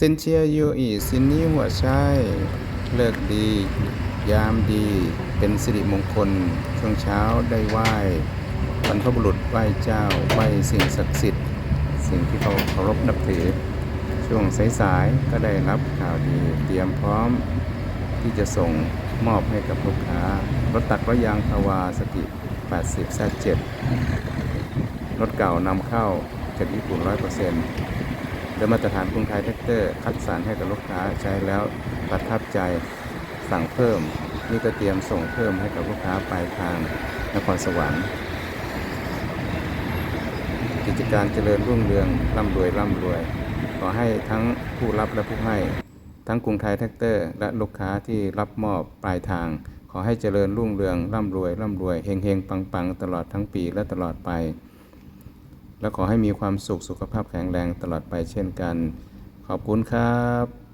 เซนเชียยูอีสินนี้หัวใช่เลิกดี ยามดี เป็นสิริมงคล ช่วงเช้าได้ไหว้บรรพบุรุษไหว้เจ้าไหว้สิ่งศักดิ์สิทธิ์ สิ่งที่เขาเคารพนับถือ ช่วงสายๆก็ได้รับข่าวดีเตรียมพร้อมที่จะส่งมอบให้กับลูกค้ารถตัดรถยางพาวาสกิ80แซ7รถเก่านำเข้าจากญี่ปุ่น100% โดยมาตรฐานกรุงไทยแท็กเตอร์ คัดสรรให้กับลูกค้าใช้แล้วประทับใจสั่งเพิ่ม นี่ก็เตรียมส่งเพิ่มให้กับลูกค้าปลายทางนครสวรรค์ กิจการเจริญรุ่งเรืองร่ำรวยร่ำรวย ขอให้ทั้งผู้รับและผู้ให้ ทั้งกรุงไทยแท็กเตอร์ และลูกค้าที่รับมอบปลายทาง ขอให้เจริญรุ่งเรืองร่ำรวยร่ำรวยเฮงเฮงปังปังตลอดทั้งปีและตลอดไป และขอให้มีความสุขสุขภาพแข็งแรงตลอดไปเช่นกัน ขอบคุณครับ